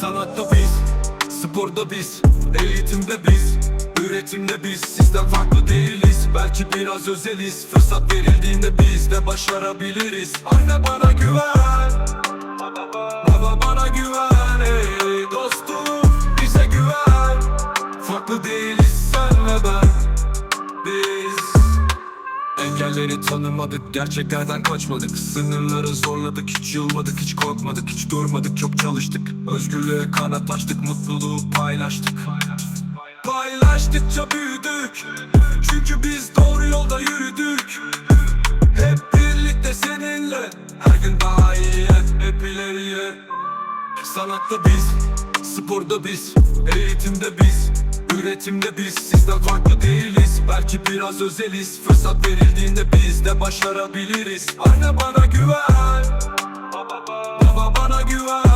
Sanatta biz, sporda biz, eğitimde biz Üretimde biz, sizden farklı değiliz Belki biraz özeliz, fırsat verildiğinde biz de başarabiliriz. Anne bana güven, baba bana güven Ey dostum bize güven. Farklı değiliz Engelleri tanımadık, gerçeklerden kaçmadık. Sınırları zorladık, hiç yılmadık, hiç korkmadık Hiç durmadık, çok çalıştık. Özgürlüğe kanatlaştık, mutluluğu paylaştık. Paylaştıkça büyüdük. Çünkü biz doğru yolda yürüdük. Hep birlikte seninle. Her gün daha iyiye, hep ileriye. Sanatta biz, sporda biz, eğitimde biz Üretimde biz, sizden farklı değiliz. Belki biraz özeliz, fırsat verildiğinde biz de başarabiliriz. Anne bana güven, baba bana güven